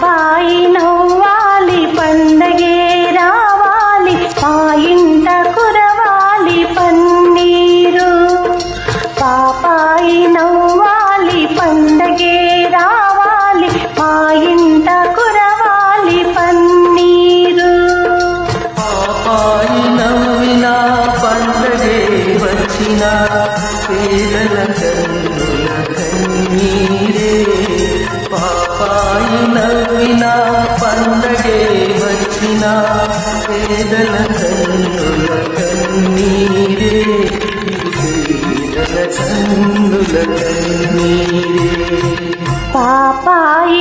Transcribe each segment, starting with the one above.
ไป అయినా పేదల కన్నుల కన్నీరే పాపాయి నవ్వినా పండగే వచ్చిన పేదల కన్నుల కన్నీరే పేదల కన్నుల కన్నీరే. పాపాయి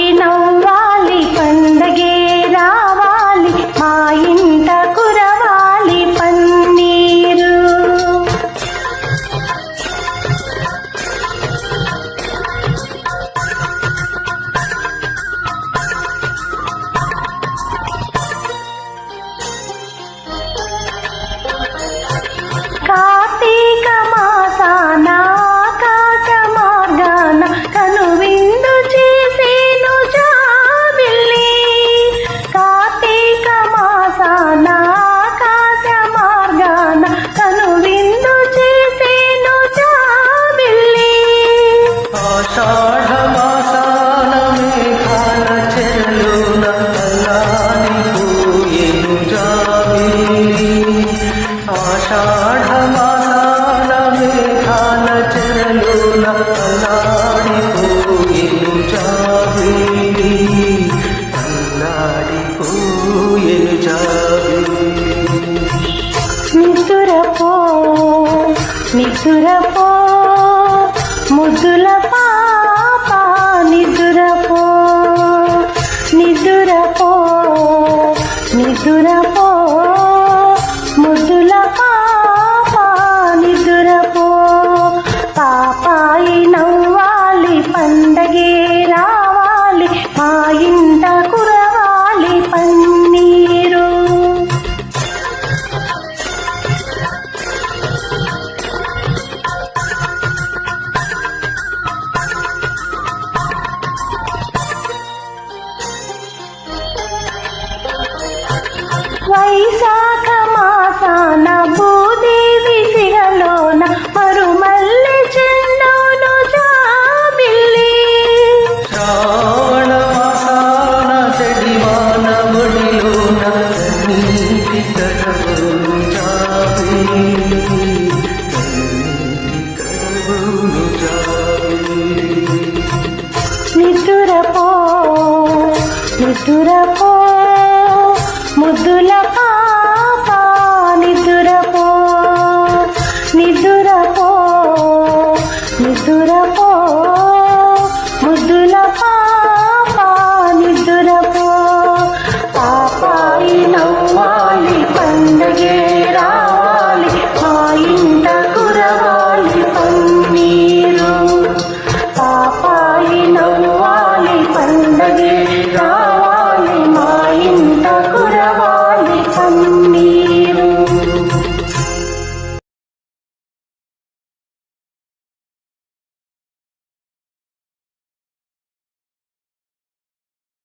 గాఢమాన మేఘాల చెరలోన అల్లాడిపోయేను చావేలి అల్లాడిపోయేను చావేలి నిసురపో నిసురపో వైశాఖ మాసాన భూదేవి సిగలోన మరుమల్లి చెండోను చాబిల్లి శ్రావణ మాసాన చడివాన బడిలోన నీతి కడవను ముద్దుల పాప నిదురపో నిదురపో నిదురపో.